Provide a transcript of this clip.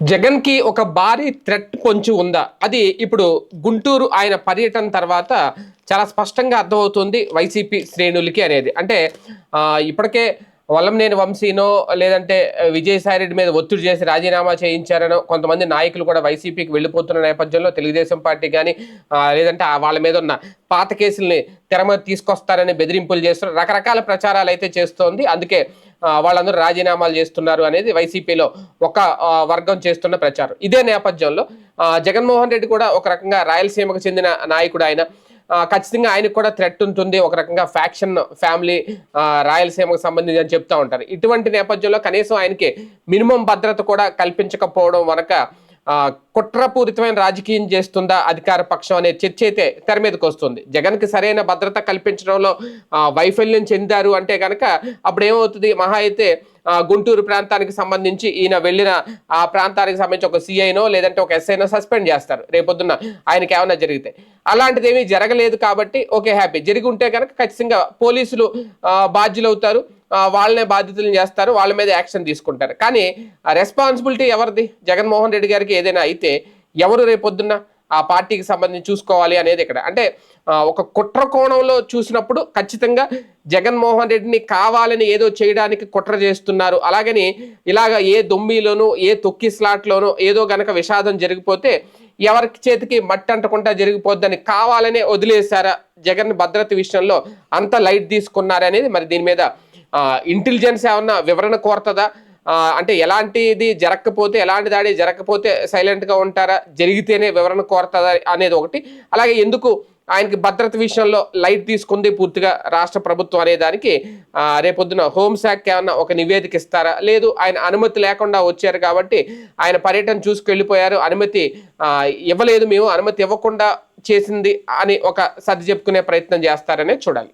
జగన్కి ఒక భారీ థ్రెట్ కొంచెం ఉందా? అది ఇప్పుడు గుంటూరు ఆయన పర్యటన తర్వాత చాలా స్పష్టంగా అర్థమవుతుంది వైసీపీ శ్రేణులకి అనేది. అంటే ఇప్పటికే వల్లంనేని వంశీనో లేదంటే విజయసాయి రెడ్డి మీద ఒత్తిడి చేసి రాజీనామా చేయించారనో కొంతమంది నాయకులు కూడా వైసీపీకి వెళ్ళిపోతున్న నేపథ్యంలో తెలుగుదేశం పార్టీ కానీ లేదంటే వాళ్ళ మీద ఉన్న పాత కేసుల్ని తెరమ తీసుకొస్తారని బెదిరింపులు చేస్తున్నారు. రకరకాల ప్రచారాలు అయితే చేస్తోంది. అందుకే వాళ్ళందరూ రాజీనామాలు చేస్తున్నారు అనేది వైసీపీలో ఒక వర్గం చేస్తున్న ప్రచారం. ఇదే నేపథ్యంలో జగన్మోహన్ రెడ్డి కూడా ఒక రకంగా రాయలసీమకు చెందిన నాయకుడు ఆయన. ఖచ్చితంగా ఆయనకు కూడా థ్రెట్ ఉంటుంది. ఒక రకంగా ఫ్యాక్షన్ ఫ్యామిలీ రాయలసీమకు సంబంధించి అని చెప్తా ఉంటారు. ఇటువంటి నేపథ్యంలో కనీసం ఆయనకి మినిమం భద్రత కూడా కల్పించకపోవడం వనక కుట్రపూరితమైన రాజకీయం చేస్తుందా అధికార పక్షం అనే చర్చ అయితే తెర మీదకి వస్తుంది. జగన్కి సరైన భద్రత కల్పించడంలో వైఫల్యం చెందారు అంటే కనుక అప్పుడు ఏమవుతుంది? మహా అయితే గుంటూరు ప్రాంతానికి సంబంధించి ఈయన వెళ్ళిన ఆ ప్రాంతానికి సంబంధించి ఒక సిఐనో లేదంటే ఒక ఎస్ఐనో సస్పెండ్ చేస్తారు. రేపొద్దున్న ఆయనకి ఏమైనా జరిగితే. అలాంటిది ఏమీ జరగలేదు కాబట్టి ఓకే హ్యాపీ. జరిగి ఉంటే కనుక ఖచ్చితంగా పోలీసులు బాధ్యులవుతారు. వాళ్ళనే బాధ్యతలు చేస్తారు వాళ్ళ మీద యాక్షన్ తీసుకుంటారు. కానీ ఆ రెస్పాన్సిబిలిటీ ఎవరిది? జగన్మోహన్ రెడ్డి గారికి ఏదైనా అయితే ఎవరు రేపొద్దున్న ఆ పార్టీకి సంబంధించి చూసుకోవాలి అనేది ఇక్కడ. అంటే ఒక కుట్ర కోణంలో చూసినప్పుడు ఖచ్చితంగా జగన్మోహన్ రెడ్డిని కావాలని ఏదో చేయడానికి కుట్ర చేస్తున్నారు. అలాగని ఇలాగ ఏ దొమ్మిలోనూ ఏ తొక్కి స్లాట్లోనూ ఏదో గనక విషాదం జరిగిపోతే ఎవరికి చేతికి మట్టి అంటకుండా జరిగిపోద్దని కావాలనే వదిలేశారా జగన్ భద్రత విషయంలో అంత లైట్ తీసుకున్నారనేది మరి దీని మీద ఇంటెలిజెన్స్ ఏమన్నా వివరణ కోరుతుందా? అంటే ఎలాంటిది జరగకపోతే ఎలాంటి దాడి జరగకపోతే సైలెంట్గా ఉంటారా? జరిగితేనే వివరణ కోరుతుందా అనేది ఒకటి. అలాగే ఎందుకు ఆయనకి భద్రత విషయంలో లైట్ తీసుకుంది పూర్తిగా రాష్ట్ర ప్రభుత్వం అనే దానికి రేపొద్దున హోంశాఖ ఏమన్నా ఒక నివేదిక ఇస్తారా? లేదు ఆయన అనుమతి లేకుండా వచ్చారు కాబట్టి ఆయన పర్యటన చూసుకెళ్ళిపోయారు. అనుమతి ఇవ్వలేదు మేము అనుమతి ఇవ్వకుండా చేసింది అని ఒక సర్ది చెప్పుకునే ప్రయత్నం చేస్తారనే చూడాలి.